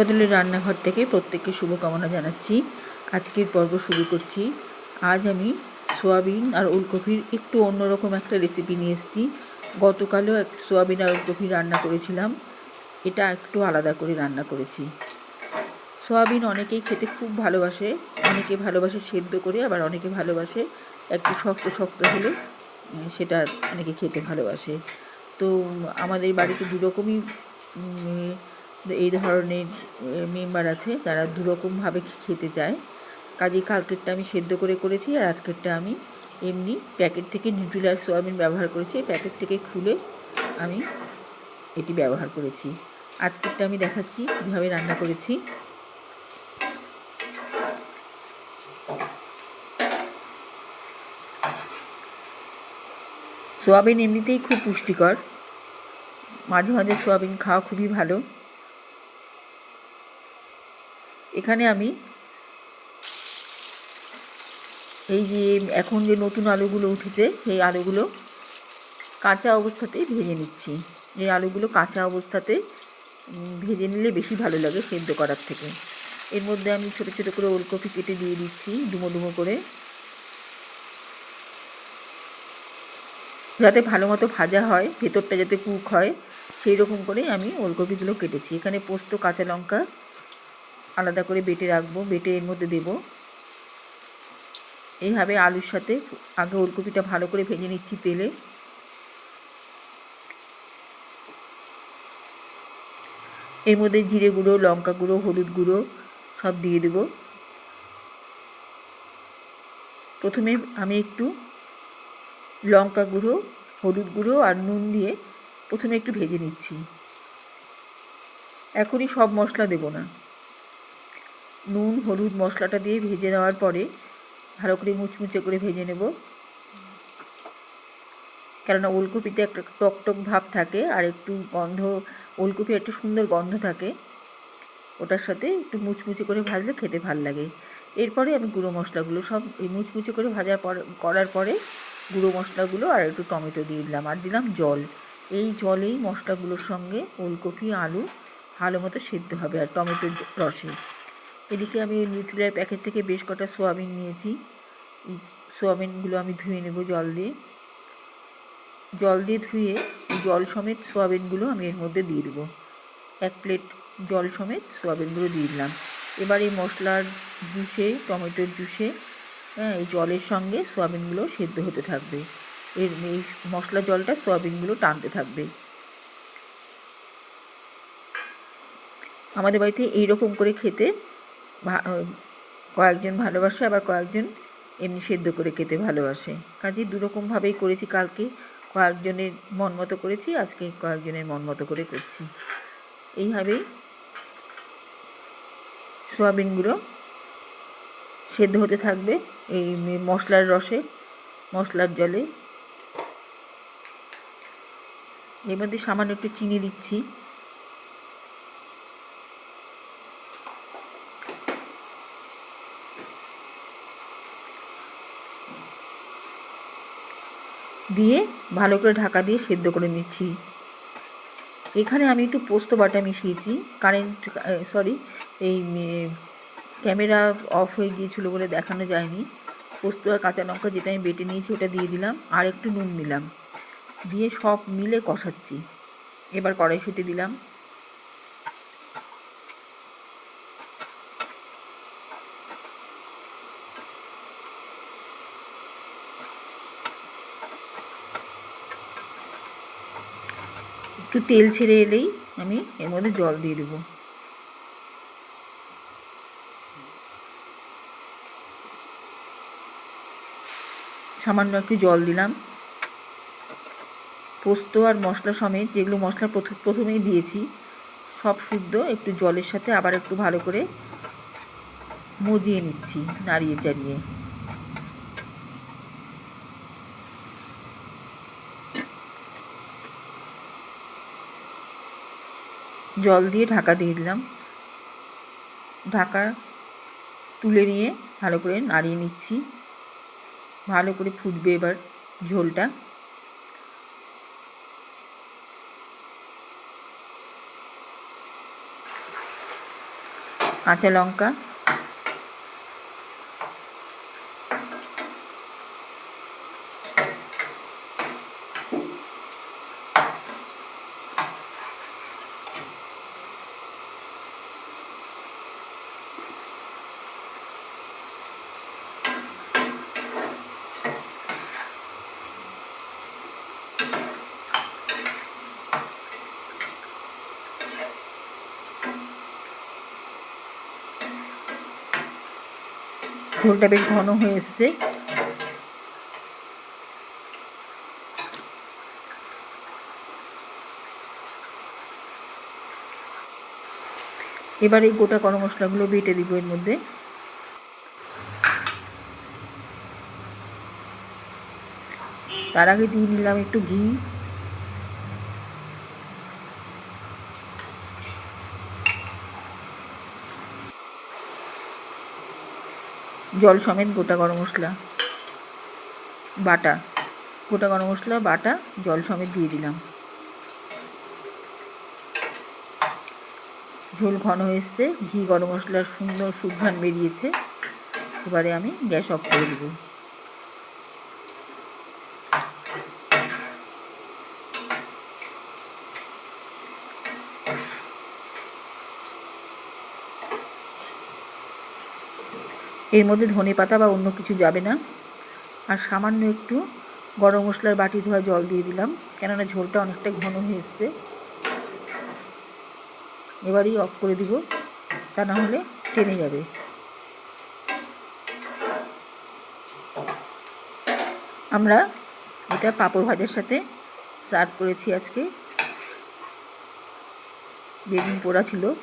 বদলের রান্নাঘর থেকে প্রত্যেককে শুভকামনা জানাচ্ছি। আজকের পর্ব শুরু করছি। আজ আমি সোয়াবিন আর ওলকপির একটু অন্যরকম একটা রেসিপি নিয়ে এসেছি। গতকালও এক সোয়াবিন আর ওলকপি রান্না করেছিলাম। এটা একটু আলাদা করে রান্না করেছি। সোয়াবিন অনেকেই খেতে খুব ভালোবাসে, অনেকে ভালোবাসে সেদ্ধ করে, আবার অনেকে ভালোবাসে একটু শক্ত শক্ত হলে সেটা অনেকে খেতে ভালোবাসে। তো, আমাদের বাড়িতে দুরকমই এই ধরনের মেম্বার আছে যারা দুরকমভাবে খেতে চায়। কাজেই কালকেরটা আমি সেদ্ধ করে করেছি, আর আজকেরটা আমি এমনি প্যাকেট থেকে নিউট্রিলার সোয়াবিন ব্যবহার করেছি। প্যাকেট থেকে খুলে আমি এটি ব্যবহার করেছি। আজকেরটা আমি দেখাচ্ছি, কীভাবে রান্না করেছি। সোয়াবিন এমনিতেই খুব পুষ্টিকর। মাঝে মাঝে সোয়াবিন খাওয়া খুবই ভালো। এখানে আমি এই যে এখন যে নতুন আলুগুলো উঠেছে, সেই আলুগুলো কাঁচা অবস্থাতেই ভেজে নিচ্ছি। এই আলুগুলো কাঁচা অবস্থাতে ভেজে নিলে বেশি ভালো লাগে সেদ্ধ করার থেকে। এর মধ্যে আমি ছোটো ছোটো করে ওলকপি কেটে দিয়ে দিচ্ছি, ডুমো ডুমো করে। যাতে ভালো মতো ভাজা হয়, ভেতরটা যাতে কুক হয় সেই রকম করে আমি ওলকপিগুলো কেটেছি। এখানে পোস্ত, কাঁচা লঙ্কা আলাদা করে বেটে রাখব, বেটে এর মধ্যে দেবো। এইভাবে আলুর সাথে আগে ওলকপিটা ভালো করে ভেজে নিচ্ছি তেলে। এর মধ্যে জিরে গুঁড়ো, লঙ্কা গুঁড়ো, হলুদ গুঁড়ো সব দিয়ে দেবো। প্রথমে আমি একটু লঙ্কা গুঁড়ো, হলুদ গুঁড়ো আর নুন দিয়ে প্রথমে একটু ভেজে নিচ্ছি। এখনই সব মশলা দেবো না। নুন, হলুদ মশলাটা দিয়ে ভেজে নেওয়ার পরে ভালো করে মুচমুচে করে ভেজে নেব। কেননা ওলকপিতে একটা টক টক ভাব থাকে আর একটু গন্ধ ওলকপি একটু সুন্দর গন্ধ থাকে। ওটার সাথে একটু মুচমুচে করে ভাজলে খেতে ভালো লাগে। এরপরে আমি গুঁড়ো মশলাগুলো সব এই মুচমুচে করে ভাজার পর, করার পরে গুঁড়ো মশলাগুলো আর একটু টমেটো দিয়ে দিলাম আর দিলাম জল। এই জলেই মশলাগুলোর সঙ্গে ওলকপি, আলু ভালো মতো সেদ্ধ হবে আর টমেটোর রসে। এদিকে আমি নিউট্রিলার প্যাকেট থেকে বেশ কটা সোয়াবিন নিয়েছি। এই সোয়াবিনগুলো আমি ধুয়ে নেব জল দিয়ে। জল দিয়ে ধুয়ে জল সমেত সোয়াবিনগুলো আমি এর মধ্যে দিয়ে দেবো। এক প্লেট জল সমেত সোয়াবিনগুলো দিয়ে দিলাম। এবার এই মশলার জুসে, টমেটোর জুসে হ্যাঁ এই জলের সঙ্গে সোয়াবিনগুলো সেদ্ধ হতে থাকবে। এর এই মশলা জলটা সোয়াবিনগুলো টানতে থাকবে। আমাদের বাড়িতে এইরকম করে খেতে কয়েকজন ভালোবাসে, আবার কয়েকজন এমনি সেদ্ধ করে খেতে ভালোবাসে। কাজেই দুরকমভাবেই করেছি কালকে। কয়েকজনের মন মতো করেছি, আজকে কয়েকজনের মন মতো করে করছি। এইভাবেই সোয়াবিনগুলো সেদ্ধ হতে থাকবে এই মশলার রসে, মশলার জলে। এর মধ্যে সামান্য একটু চিনি দিচ্ছি। দিয়ে ভালো করে ঢাকা দিয়ে সেদ্ধ করে নিচ্ছি। এখানে আমি একটু পোস্ত বাটা মিশিয়েছি। কারেন্ট সরি এই ক্যামেরা অফ হয়ে গিয়েছিল বলে দেখানো যায়নি। পোস্ত আর কাঁচা লঙ্কা যেটা আমি বেটে নিয়েছি ওটা দিয়ে দিলাম আর একটু নুন দিলাম। দিয়ে সব মিলে কষাচ্ছি। এবার কড়াইশুঁটি দিলাম। একটু তেল ছেড়ে এলেই আমি এর মধ্যে জল দিয়ে দেবো। সামান্য একটু জল দিলাম। পোস্ত আর মশলা সমেত যেগুলো মশলা প্রথ- প্রথমেই দিয়েছি, সব শুদ্ধ, একটু জলের সাথে আবার একটু ভালো করে মজিয়ে নিচ্ছি, নাড়িয়ে চাড়িয়ে। জল দিয়ে ঢাকা দিয়ে দিলাম। ঢাকা তুলে নিয়ে ভালো করে নাড়িয়ে নিচ্ছি। ভালো করে ফুটবে এবার ঝোলটা। কাঁচা লঙ্কা ঝোলটা বেশ ঘন হয়ে এসছে। এবার এই গোটা গরম মশলাগুলো বেটে দিব এর মধ্যে। তার আগে দিয়ে নিলাম একটু ঘি। জল সমেত গোটা গরম মশলা। বাটা। গোটা গরম মশলা, বাটা, জল সমেত দিয়ে দিলাম। ঝোল ঘন এসছে। ঘি গরম মশলার সুন্দর সুঘ্রাণ বেরিয়েছে। এবারে আমি গ্যাস অফ করে দেব। এর মধ্যে ধনে পাতা বা অন্য কিছু যাবে না। আর সামান্য একটু গরম মশলার বাটি ধোয়া জল দিয়ে দিলাম, কেননা ঝোলটা অনেকটা ঘন হয়ে এসছে। এবারই অফ করে দিব, তা না হলে টেনে যাবে। আমরা এটা পাঁপড় ভাজার সাথে সার্ভ করেছি আজকে। বেগুন পোড়া ছিল।